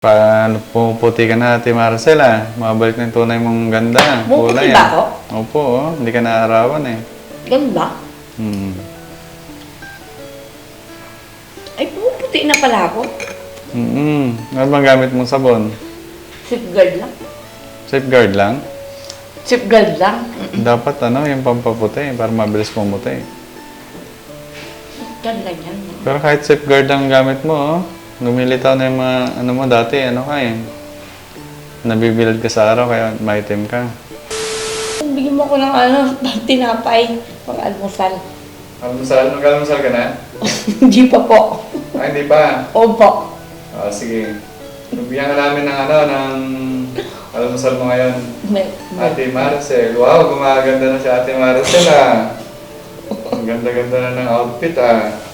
Paano pumuputi ka na, Ate Marcel, ah? Mabalik na yung tunay mong ganda. Pumuputi Kulay, ba ah. ako? Opo, oh. Hindi ka naarawan, eh. Ganun ba? Hmm. Ay, pumuputi na pala ako. Mm-mm. Ano bang gamit mong sabon? Safeguard lang. Safeguard lang? Safeguard lang. Dapat ano, yung pampaputi, para mabilis pumuti. Ganda yan. Pero kahit safeguard lang ang gamit mo, oh. Lumilitaw na yung mga, ano mo dati, ano ka eh. Nabibilad ka sa araw, kaya maitim ka. Bigyan mo ko ng ano, tinapay. Pang almusal. Almusal? Mag-almusal ka na? Hindi pa po. Ay, hindi pa. Opo. Ah, sige. Bigyan ka namin ng ano, ng almusal mo ngayon. May, may. Ate Marcel. Wow, gumaganda na si Ate Marcel ah. Ang ganda-ganda na ng outfit ah.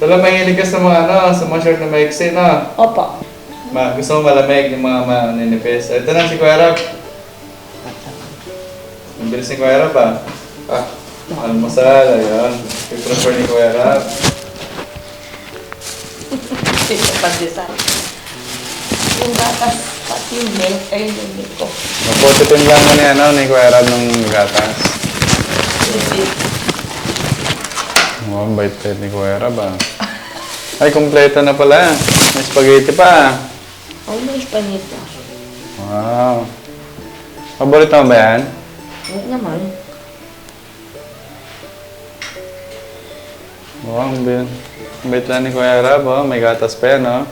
Tala, mahilig ka sa mga ano, sa mga short na maiksi no? Opo. Ma, gusto mo malamig yung mga maninipis. Ito na si Kuya Rap. Ang bilis ni Kuya Rap ah. Ah, almusal, ayun. I-prefer ni Kuya Rap. Ito pandesal. Yung gatas, pati yung milk, ayun yung milk ko. Maputi lang mo ni ano, ni Kuya Rap ng gatas. Oh, ang bait bait ni Kuya Rab ah. Ay, kompleto na pala. May spaghetti pa. Oh, may panito. Wow. Paborito mo ba yan? Oo naman. Wow, ang bait. Ang bait lang ni Kuya Rab oh. May gatas pa yan oh.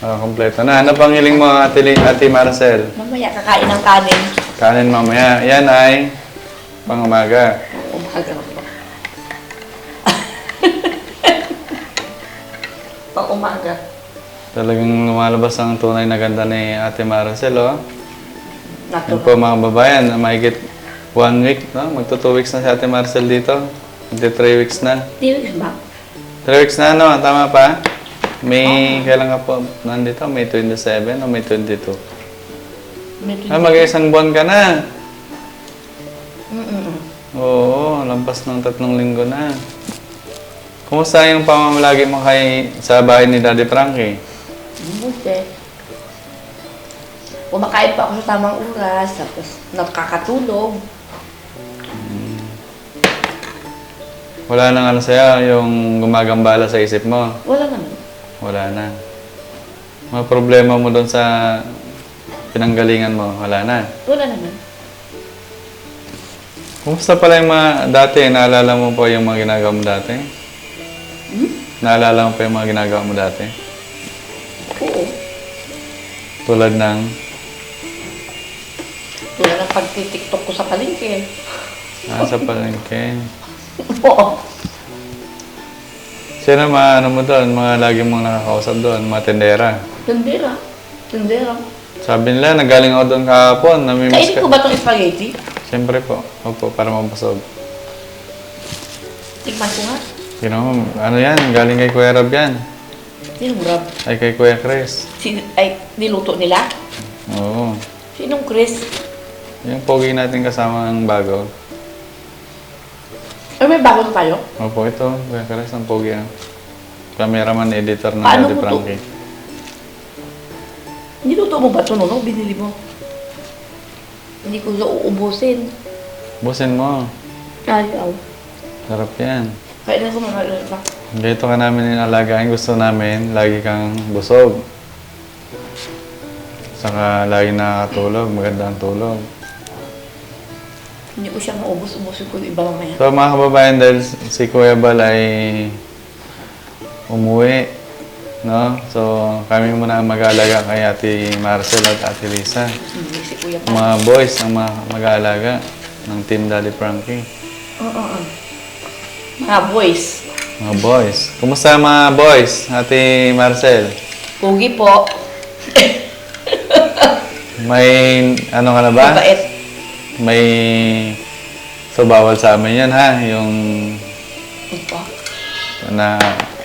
Ah, kompleto na. Ano pang hiling mo, Ate, Li- Ate Marcel? Mamaya kakain ng kanin. Kanin mamaya. Yan ay pang umaga. Umaga po. Pang umaga. Talagang lumalabas ang tunay na ganda ni Ate Marcel oh. Yan Natural. po mga babayan, mahigit one week, no? Magto two weeks na si Ate Marcel dito. Magto three weeks na. Tiwis ba? Three weeks na, no? Tama pa? May, kailan ka po nandito? May 27 o may 22? Medyo. Ah, mag-isang buwan ka na. Mm-mm. Oo, lampas ng tatlong linggo na. Kumusta yung pamamalagi mo kay sa bahay ni Daddy Frankie? Buti. Kumakain pa ako sa tamang oras, tapos nakakatulog. Wala nang ano sa'yo, yung gumagambala sa isip mo. Wala naman. Wala na. Mga problema mo doon sa pinanggalingan mo, wala na. Wala naman. Kumusta pala yung mga dati? Naalala mo pa yung mga ginagawa mo dati? Hmm? Naalala mo pa yung mga ginagawa mo dati? Oo. Tulad ng... Tulad ng pagtitiktok ko sa palengke. Ah, sa palengke. Oo. Sino mga ano mo doon? Mga lagi mong nakakausap doon? Mga tendera? Tindera. Tindera. Sabi nila, nagaling ako doon kahapon. Namimiss Kainin ko ba itong spaghetti? Siyempre po. Opo, para mabusog. Tikman ko nga. Sino mo? Ano yan? Galing kay Kuya Rab yan. Sinong Rob? Ay, kay Kuya Chris. Sin ay, niluto nila? Oo. Sinong Chris? Yung pogi natin kasama ng bago. Ay, may bagon tayo? Opo, ito. Kuya Chris, ang pogi yan. Cameraman, editor ng Paano Daddy mo to? Frankie. Niluto mo ba ito, no? Binili mo? Hindi ko ito uubusin. Busin mo. Ayaw. Sarap yan. Kaya na ko mga ba? Dito ka namin inalagaan. Gusto namin, lagi kang busog. Saka lagi nakakatulog. Maganda ang tulog. Hindi ko siya maubos. Ubusin ko yung iba mamaya. So mga kababayan, dahil si Kuya Bal ay umuwi, no? So kami muna ang mag-aalaga kay Ate Marcel at Ate Lisa. Hindi si Kuya pa. Mga boys ang mga mag-aalaga ng Team Daddy Frankie. Oo, oo. Mga boys. Mga boys. Kumusta mga boys, Ate Marcel? Pugi po. May ano ka na ba? Mabait. May so bawal sa amin yan ha, yung Ito. na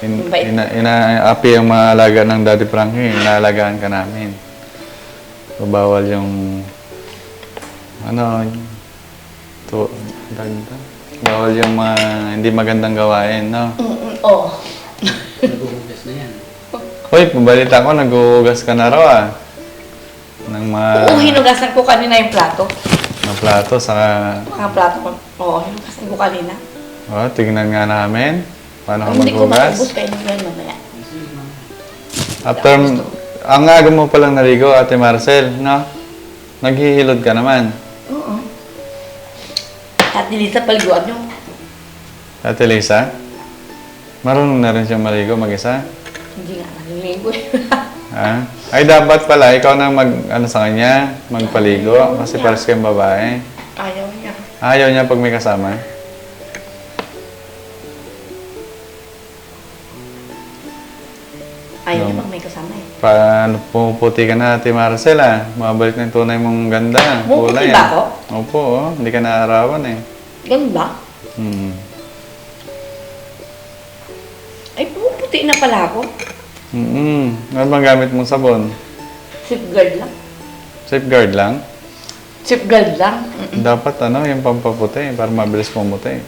in, ina, ina-api ang mga alaga ng Daddy Frankie, inaalagaan ka namin. So bawal yung ano to dagda. Bawal yung mga hindi magandang gawain, no? Mm, mm, oh. Naghuhugas na yan. Uy, pabalita ko, nag-uugas ka na raw ah. Ng mga, Oo, hinugasan ko kanina yung plato. mga plato, saka... Mga plato ko. Oo, hinugasan ko kanina. Oh, tignan nga namin. Paano ka Hindi ko maghugas? maubos kayo ng ganyan mamaya. After, ang aga mo palang naligo, Ate Marcel, no? Naghihilod ka naman. Oo. At Lisa, paliguan nyo. Ate Lisa, marunong na rin siyang maligo mag-isa. Hindi nga naliligo eh. Ha? Ay, dapat pala, ikaw na mag, ano sa kanya, magpaligo. Kasi pares kayong babae. Ayaw niya. Ayaw niya pag may kasama. Paano pumuputi ka na, Ate Marcel, ah? Mabalik na yung tunay mong ganda. Pumuputi Kulay, ba ah. ako? Opo, oh. hindi ka naarawan eh. Ganun ba? Hmm. Ay, pumuputi na pala ako. Mm-mm. Ano bang gamit mong sabon? Safeguard lang. Safeguard lang? Safeguard lang. Mm. Dapat ano, yung pampaputi para mabilis pumuti.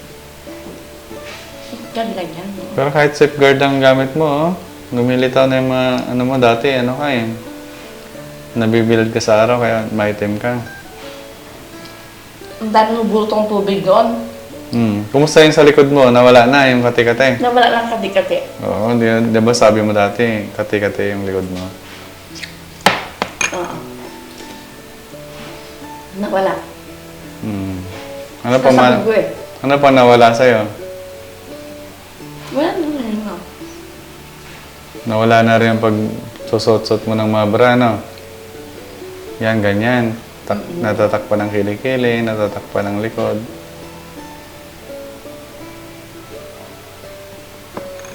Safeguard lang yan. Pero kahit safeguard ang gamit mo, oh. Lumilitaw na yung mga, ano mo dati, ano ka eh. Nabibilad ka sa araw, kaya maitim ka. Ang dami ng bulutong tubig doon. Hmm. Kumusta yung sa likod mo? Nawala na yung kati-kati. Nawala lang kati-kati. Oo, di, di ba sabi mo dati, kati-kati yung likod mo? Oo. Nawala. Hmm. Ano pa, Sasabi ma- ko eh. ano pa nawala sa'yo? Wala naman yun. no? Nawala na rin pag susot-sot mo ng mga bra, no? Yan, ganyan. Tak- natatakpan ng kilikili, natatakpan ng likod.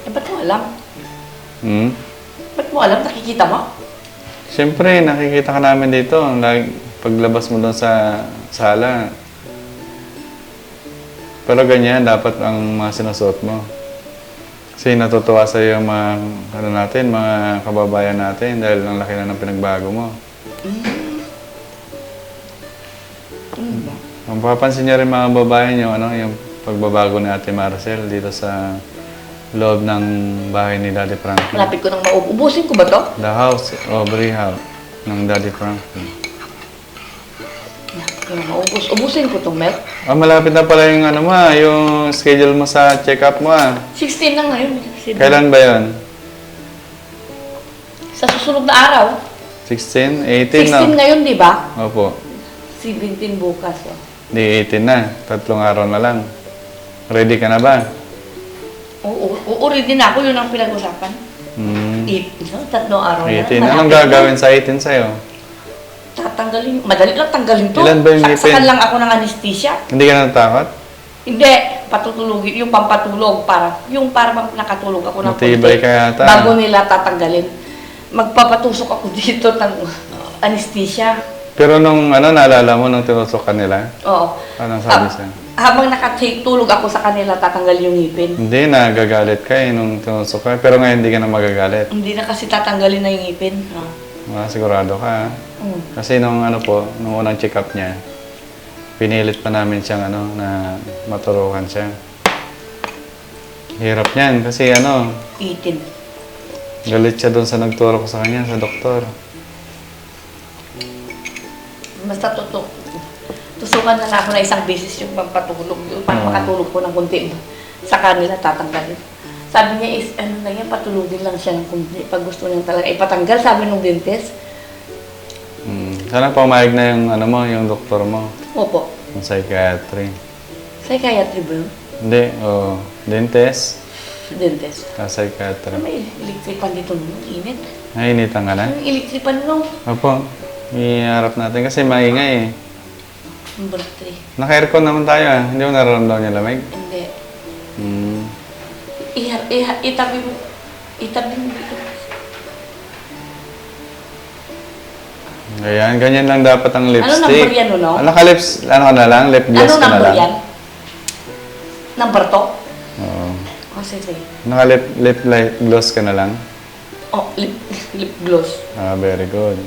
Eh, ba't mo alam? Hmm? Ba't mo alam? Nakikita mo? Siyempre, nakikita ka namin dito. Lagi, paglabas mo doon sa sala. Pero ganyan, dapat ang mga sinusuot mo. Kasi natutuwa sa iyo mga, ano natin, mga kababayan natin dahil ang laki na ng pinagbago mo. Ano ba? Mapapansin niya rin mga babae niyo, ano, yung pagbabago ni Ate Marcel dito sa loob ng bahay ni Daddy Frankie. Malapit ko nang mauubusin ko ba to? The house, Aubrey House, ng Daddy Frankie. Nang maubos. Ubusin ko tong milk. Ah, malapit na pala yung ano mo, ah, yung schedule mo sa check-up mo ah. 16 na ngayon. Kasi Kailan ba yon? Sa susunod na araw. 16? 16 18 na? ngayon, di ba? Opo. 17 bukas. Oh. Di 18 na. Tatlong araw na lang. Ready ka na ba? Oo, oo, ready na ako. Yun ang pinag-usapan. Hmm. 8, no? Tatlong araw na. 18. Anong Malapit na. gagawin sa 18 sa'yo? Tatanggalin. Madali lang tanggalin to. Ilan ba yung ngipin? Saksakan lang ako ng anesthesia. Hindi ka natatakot? Hindi, patutulogin. Yung pampatulog. Para, yung para nakatulog ako ng Matibay ka yata. Bago nila tatanggalin. Magpapatusok ako dito ng anesthesia. Pero nung ano, naalala mo nung tinusok ka nila? Oo. Anong sabi Ah, siya? habang nakatulog ako sa kanila, tatanggal yung ngipin. Hindi, nagagalit ka eh nung tinusok ka. Pero ngayon hindi ka na magagalit. Hindi na kasi tatanggalin na yung ngipin. Oh. Ah, sigurado ka. Mm. Kasi nung ano po, nung unang check-up niya, pinilit pa namin siyang ano, na maturukan siya. Hirap niyan kasi ano, 18. galit siya doon sa nagturo ko sa kanya, sa doktor. Basta tutok. Tusukan na lang ako na isang beses yung pampatulog. Yung para Oo. makatulog ko ng kunti. Sa kanila tatanggalin. Sabi niya is, ano na yan, patulogin lang siya ng kunti. Pag gusto niya talaga ipatanggal, sabi nung dentist. Hmm. Sana pumayag na yung ano mo, yung doktor mo, Opo. yung psychiatry. Psychiatry ba yun? Hindi, oh, dentist, Dentist. ah, psychiatry. Ano may electric pan dito nung init? Nainitan ka na? Yung electric pan nung? Opo, iharap natin kasi maingay eh. Number 3. Naka-aircon naman tayo ah, hindi mo nararamdaman yung lamig? Itabi mo. Itabi mo dito. Ayan, ganyan lang dapat ang lipstick. number yan, no? Ano naka-lips, ano ka na lang? Lip gloss Ano ka na number lang? yan? Number to? Oo. Oh, sige. Naka-lip lip light gloss ka na lang? Oh, lip, lip gloss. Ah, very good.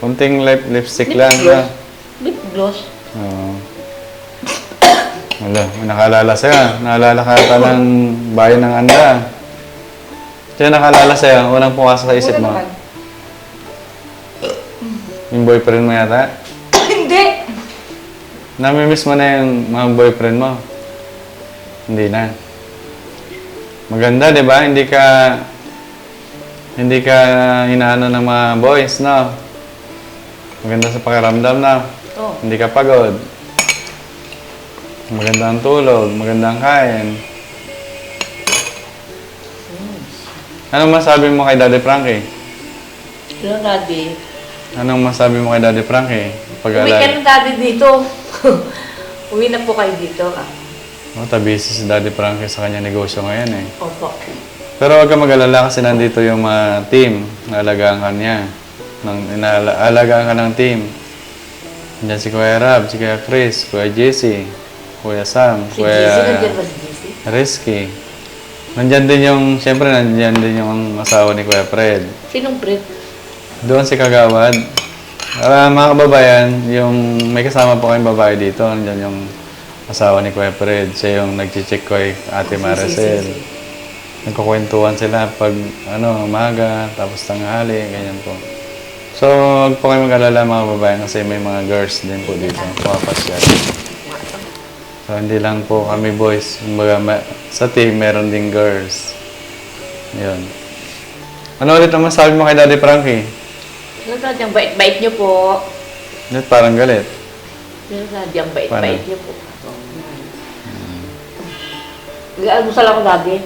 Kunting lip lipstick Lip lang. gloss. Ha? Lip gloss. Oo. Wala, may nakaalala sa'yo. Naalala ka ata ng bayan ng Anda. Diyan nakalala sa'yo, unang pumasok sa isip Wala mo. naman. Yung boyfriend mo yata. Hindi! Namimiss mo na yung mga boyfriend mo. Hindi na. Maganda, di ba? Hindi ka... Hindi ka inaano ng mga boys, no? Maganda sa pakiramdam, no? Oh. Hindi ka pagod. Maganda ang tulog, maganda ang kain. Anong masabi mo kay Daddy Frankie? Pero daddy, Anong masabi mo kay Daddy Frankie? Pag uwi ka na daddy dito. uwi na po kayo dito. Ah. Oh, tabisi si Daddy Frankie sa kanya negosyo ngayon eh. Opo. Pero huwag ka mag-alala kasi nandito yung mga team na alagaan ka niya. Nang inaalagaan ka ng team. Nandiyan si Kuya Rab, si Kuya Chris, Kuya Jesse, Kuya Sam, Si Kuya JC, nandiyan ba si JC? Risky. Nandyan din yung, siyempre nandyan din yung asawa ni Kuya Fred. Sinong Fred? Doon si Kagawad. Para mga kababayan, yung may kasama po kayong babae dito, nandyan yung asawa ni Kuya Fred. Siya yung nag-check ko kay Ate Maricel. Nagkukwentuhan sila pag ano, umaga, tapos tanghali, ganyan po. So, huwag po kayo mag-alala mga babae kasi may mga girls din po dito. Pumapasyal. So, hindi lang po kami boys. Ma- sa team, meron ding girls. Yun. Ano ulit ang masabi mo kay Daddy Frankie? Pero daddy, ang bait-bait niyo po. Net parang galit. Pero daddy, ang bait-bait Paano? niyo po. Nag-almusal ako daddy.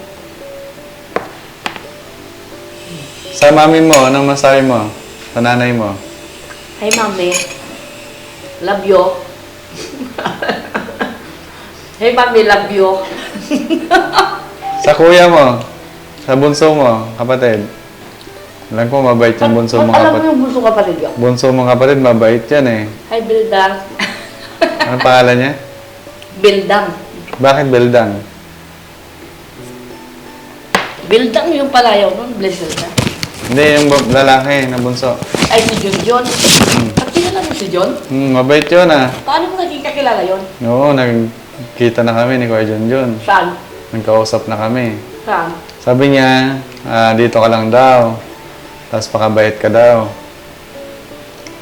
Sa mami mo, anong masabi mo? Sa nanay mo? Hi, mami. Love you. Hey, mami, love you. Sa kuya mo? Sa bunso mo, kapatid? Alam ko, mabait yung bunso mo Alam mo kapatid. yung bunso kapatid ko? Bunso mo kapatid, mabait yan eh. Hi, Bildang. Anong pangalan niya? Bildang. Bakit Beldang? Bildang yung palayaw nun, blessed na. Hindi, yung bu- lalaki na bunso. Ay, si John John. At kilala mo si John? Hmm, mabait yun ah. Paano mo naging kakilala yon? Oo, nagkita na kami ni Kuya Junjun. Saan? Nagkausap na kami. Saan? Sabi niya, ah, dito ka lang daw. Tapos pakabait ka daw.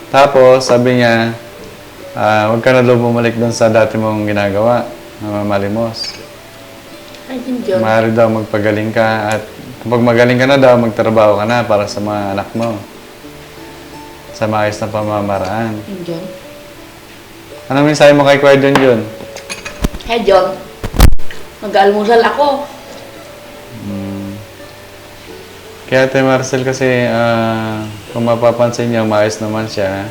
Tapos, sabi niya, ah, huwag ka na daw bumalik doon sa dati mong ginagawa na mamalimos. Ay, John. Maaari daw magpagaling ka at kapag magaling ka na daw, magtrabaho ka na para sa mga anak mo. Sa maayos na pamamaraan. Si John. Ano mensahe mo kay Kuya Junjun? Hey, John. Mag-almusal ako. Kaya Ate Marcel kasi, ah, kung mapapansin niyo, maayos naman siya.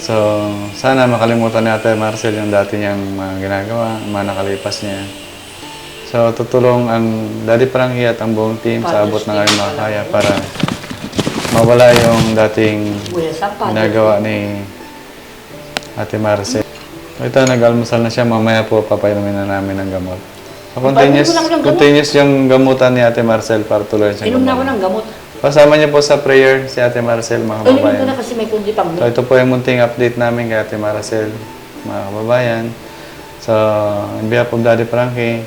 So, sana makalimutan ni Ate Marcel yung dati niyang mga ginagawa, mga nakalipas niya. So, tutulong ang Daddy Frankie at ang buong team sa abot ng aming makakaya para mawala yung dating Kuya Sampa. ginagawa ni Ate Marcel. Ito, nag-almusal na siya. Mamaya po papainumin na namin ng gamot. So, continuous, Papainumin ko lang ng gamot. continuous yung gamutan ni Ate Marcel para tuloy siyang Inom na ako ng gamot. Kasama niyo po sa prayer si Ate Marcel, mga Inumin ko na kasi may kundi pang So, ito po yung munting update namin kay Ate Marcel, mga kababayan. So, on behalf of Daddy Frankie,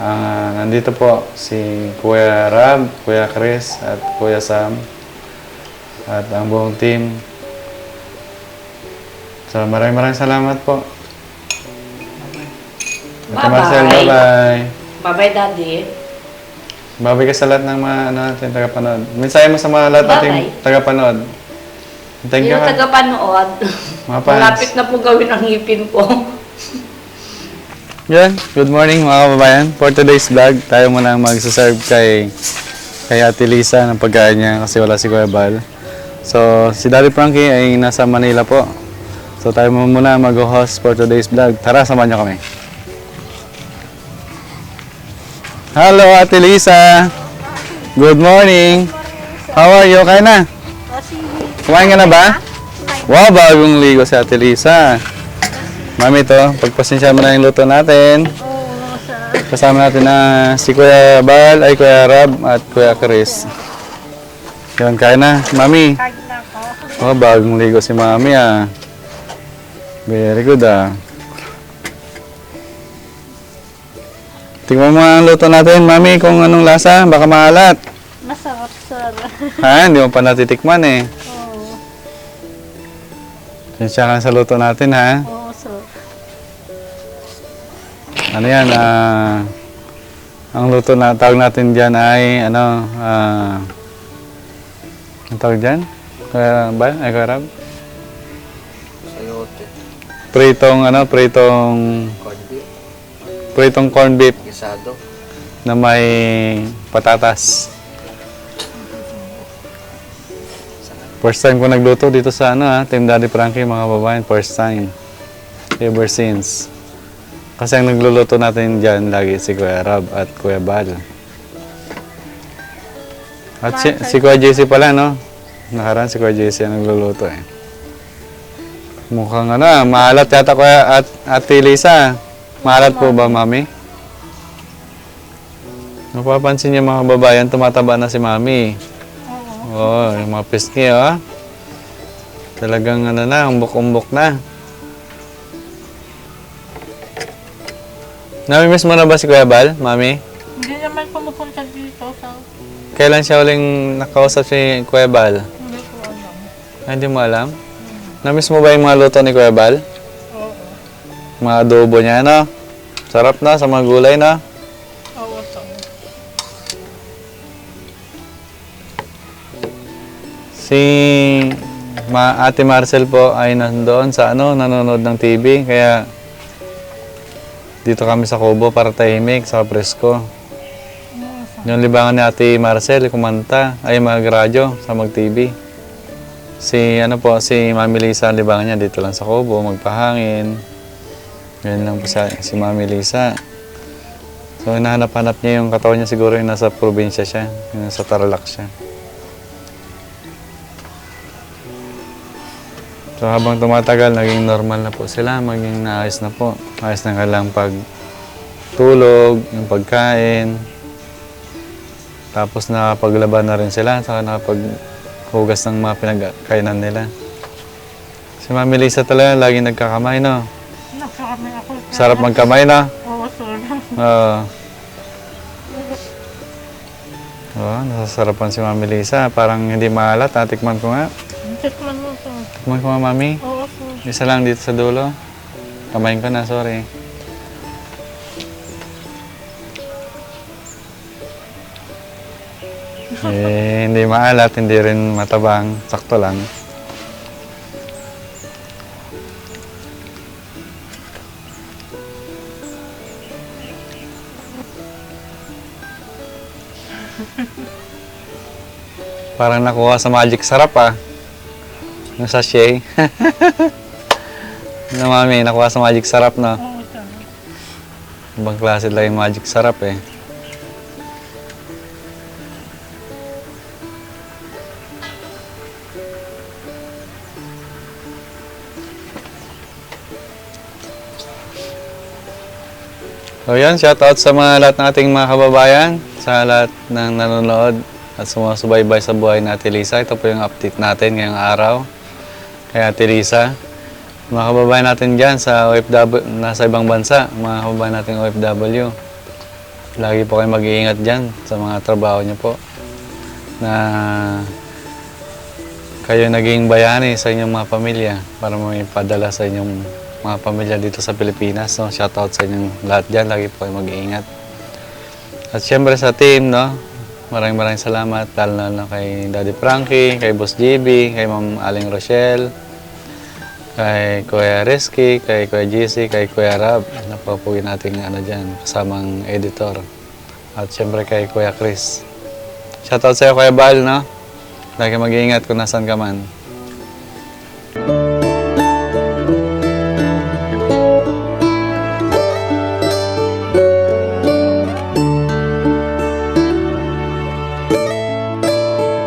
ah, nandito po si Kuya Rab, Kuya Chris, at Kuya Sam, at ang buong team. So, maraming maraming salamat po. Bye-bye. Marcel, bye-bye. Bye-bye, Daddy. Babay ka sa lahat ng mga ano natin tagapanood. Mensahe mo sa mga lahat nating Bye-bye. tagapanood. Thank you. Yung ha. tagapanood, Mga fans. malapit na po gawin ang ngipin ko. Yan. Good morning mga kababayan. For today's vlog, tayo muna ang magsaserve kay kay Ate Lisa ng pagkain niya kasi wala si Kuya Bal. So, si Daddy Frankie ay nasa Manila po. So, tayo muna mag-host for today's vlog. Tara, samahan niyo kami. Hello, Ate Lisa. Good morning. How are you? Okay na? Kumain ka na ba? Wow, bagong ligo si Ate Lisa. Mami to, pagpasensya mo na yung luto natin. Kasama natin na si Kuya Bal, ay Kuya Rab at Kuya Chris. Yan, kain na. Mami. Oh, bagong ligo si Mami ah. Very good ah. Tingnan mo ang luto natin, Mami, kung anong lasa. Baka maalat. sir. Ha? Hindi mo pa natitikman eh. Oo. Sinsya ka sa luto natin ha. Oo, sir. Ano yan? ah ang luto na tawag natin dyan ay ano, ah ang tawag dyan? Kaya ba? Ay, karab? Pritong ano, pritong corned beef, pritong corned beef gisado. na may patatas. First time ko nagluto dito sa ano ha, Team Daddy Frankie mga babayan, first time. Ever since. Kasi ang nagluluto natin dyan lagi si Kuya Rob at Kuya Bal. At si, si Kuya JC pala no? Nakaraan si Kuya JC ang nagluluto eh. Mukhang ano, ah, maalat yata Kuya at Ate Lisa. Maalat po ba, Mami? Napapansin niyo mga babayan, tumataba na si Mami. Oo, yung mga pisngi, oh. Talagang ano na, umbok-umbok na. Namimiss mo na ba si Kuya Bal, Mami? Hindi naman pumupunta dito sa... Kailan siya uling nakausap si Kuya Bal? Hindi ko alam. Ay, hindi mo alam? Namiss mo ba yung mga luto ni Kuya Bal? Oo. Mga adobo niya, no? Sarap na sa mga gulay, no? Oo, sir. Si Ma Ate Marcel po ay nandoon sa ano, nanonood ng TV. Kaya dito kami sa Kubo para tahimik sa presko. Yung libangan ni Ate Marcel, kumanta, ay mag-radyo sa mag-TV. Si ano po, si Mami Lisa, ang libangan niya dito lang sa Kubo, magpahangin. Ganyan lang po sa, si Mami Lisa. So, hinahanap-hanap niya yung katawan niya siguro yung nasa probinsya siya, yung nasa Tarlac siya. So habang tumatagal, naging normal na po sila, maging naayos na po. Ayos na kailang pag tulog, yung pagkain. Tapos nakapaglaban na rin sila, saka nakapaghugas ng mga pinagkainan nila. Si Mami Lisa talaga, lagi nagkakamay, no? Nasa kami ako. Sarap magkamay, no? Oo, sir. Oo. Oo, nasasarapan si Mami Lisa. Parang hindi maalat, tatikman ko nga. Tikman mo, sir. Tikman ko nga, Mami. Oo, sir. Isa lang dito sa dulo. Kamayin ko na, sorry. Eh, hindi maalat, hindi rin matabang. Sakto lang. Parang nakuha sa magic sarap ah. Yung sachet. Ano mami, nakuha sa magic sarap na. Sir. Ibang klase lang yung magic sarap eh. So yan, shoutout sa mga lahat ng ating mga kababayan, sa lahat ng nanonood at sumasubaybay sa buhay ni Ate Lisa. Ito po yung update natin ngayong araw kay Ate Lisa. Mga kababayan natin dyan sa OFW, nasa ibang bansa, mga kababayan natin OFW. Lagi po kayo mag-iingat dyan sa mga trabaho niyo po. Na kayo naging bayani sa inyong mga pamilya para may padala sa inyong mga pamilya dito sa Pilipinas. No? Shoutout sa inyong lahat dyan. Lagi po kayo mag-iingat. At syempre sa team, no? Maraming maraming salamat. Lalo na lang kay Daddy Frankie, kay Boss JB, kay Ma'am Aling Rochelle, kay Kuya Reski, kay Kuya GC, kay Kuya Rab. Napapugi natin ano dyan, kasamang editor. At syempre kay Kuya Chris. Shoutout sa'yo Kuya Bal, no? Lagi mag-iingat kung nasan ka man.